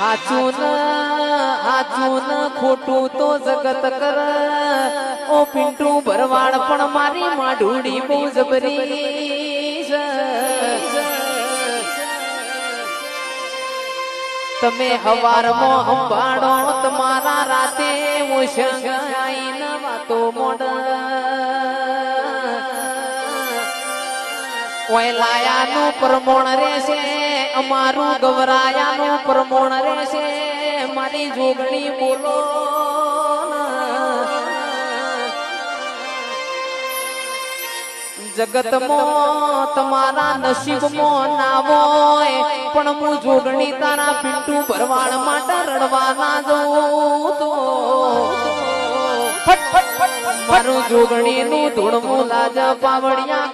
હાચું હાચું ખોટું તો જગત કર. ઓ પિન્ટુ ભરવાડ પણ મારી માઢુડી બહુ જબરી. તમે હવારમાં અંબાડો તમારા રાતે ઓશંગાઈ ન વાતો મોડ. ઓય લાયાનું પરમોણ રહેશે. અમારું ગવરાયાનું પ્રમોણ રહેશે. મારી જોગણી બોલો. જગતમાં તમારા નસીબમાં ના હોય, પણ હું જોગણી તારા પિંટુ ભરવાડ માટે રડવા ના જઉં તો. મારું જોગણી નું ધૂળમું લાજ પાવડિયા